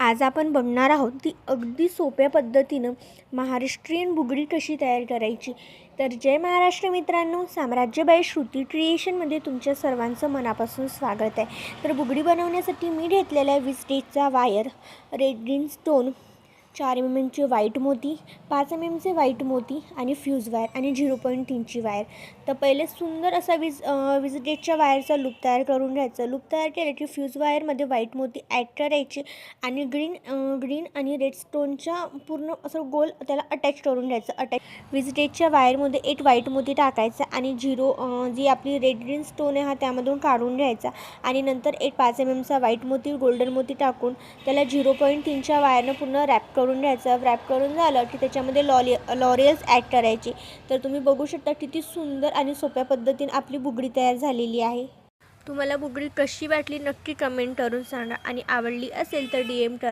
आज आपण बघणार आहोत ती अगदी सोप्या पद्धतीनं महाराष्ट्रीयन बुगडी कशी तयार करायची. तर जय महाराष्ट्र मित्रांनो साम्राज्यबाई श्रुती क्रिएशनमध्ये तुमच्या सर्वांचं मनापासून स्वागत आहे. तर बुगडी बनवण्यासाठी मी घेतलेला आहे विस्टेजचा वायर रेड ग्रीन स्टोन. चार एम एमचे व्हाईट मोती पाच एम एमचे व्हाईट मोती आणि फ्यूज वायर आणि झिरो पॉईंट तीनची वायर तर पहिले सुंदर असा विज विजिटेजच्या वायरचा लूप तयार करून घ्यायचा. लूप तयार केला की फ्यूज वायरमध्ये व्हाईट मोती ॲड करायचे आणि ग्रीन ग्रीन आणि रेड स्टोनच्या पूर्ण असं गोल त्याला अटॅच करून घ्यायचं. अटॅच विजिटेजच्या वायरमध्ये एक व्हाईट मोती टाकायचा आणि झिरो जी आपली रेड ग्रीन स्टोन आहे हा त्यामधून काढून घ्यायचा आणि नंतर एक पाच एम एमचा व्हाईट मोती गोल्डन मोती टाकून त्याला झिरो पॉईंट तीनच्या वायरनं पूर्ण रॅप करून घ्यायचं रॅप करून झालं की त्याच्यामध्ये लॉली लॉरियल्स ॲड करायची. तर तुम्ही बघू शकता किती सुंदर आणि सोप्या पद्धतीने आपली बुगडी तयार झालेली आहे. तुम्हाला बुगडी कशी वाटली नक्की कमेंट करून सांगा आणि आवडली असेल तर डी एम करा